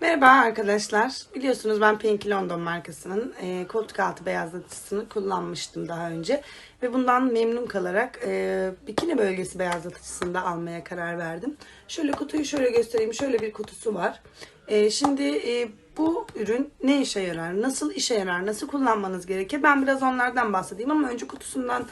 Merhaba arkadaşlar. Biliyorsunuz ben Pink London markasının e, koltuk altı beyazlatıcısını kullanmıştım daha önce. Ve bundan memnun kalarak e, bikini bölgesi beyazlatıcısını da almaya karar verdim. Şöyle kutuyu şöyle göstereyim. Şöyle bir kutusu var. E, şimdi e, bu ürün ne işe yarar? Nasıl işe yarar? Nasıl kullanmanız gerekir? Ben biraz onlardan bahsedeyim ama önce kutusundan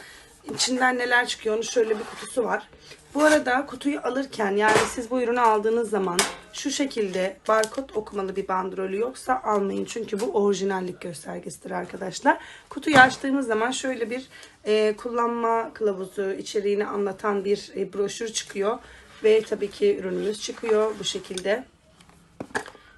içinden neler çıkıyor onu şöyle bir kutusu var. Bu arada kutuyu alırken yani siz bu ürünü aldığınız zaman şu şekilde barkod okumalı bir bandrolü yoksa almayın. Çünkü bu orijinallik göstergesidir arkadaşlar. Kutuyu açtığımız zaman şöyle bir e, kullanma kılavuzu içeriğini anlatan bir e, broşür çıkıyor. Ve tabii ki ürünümüz çıkıyor bu şekilde.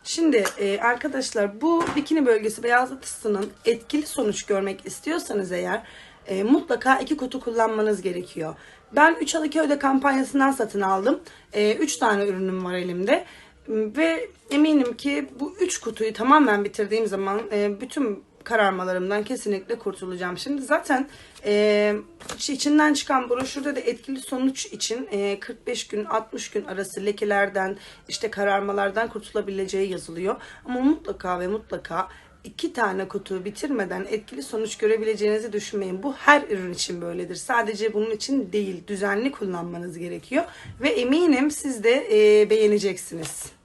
Şimdi e, arkadaşlar bu bikini bölgesi beyazlatısının etkili sonuç görmek istiyorsanız eğer e, mutlaka iki kutu kullanmanız gerekiyor. Ben 3 al 2 öde kampanyasından satın aldım. 3 tane ürünüm var elimde. Ve eminim ki bu 3 kutuyu tamamen bitirdiğim zaman e, bütün kararmalarımdan kesinlikle kurtulacağım. Şimdi zaten e, içinden çıkan broşürde de etkili sonuç için e, 45 gün 60 gün arası lekelerden işte kararmalardan kurtulabileceği yazılıyor. Ama mutlaka ve mutlaka iki tane kutuyu bitirmeden etkili sonuç görebileceğinizi düşünmeyin. Bu her ürün için böyledir. Sadece bunun için değil, düzenli kullanmanız gerekiyor. Ve eminim siz de e, beğeneceksiniz.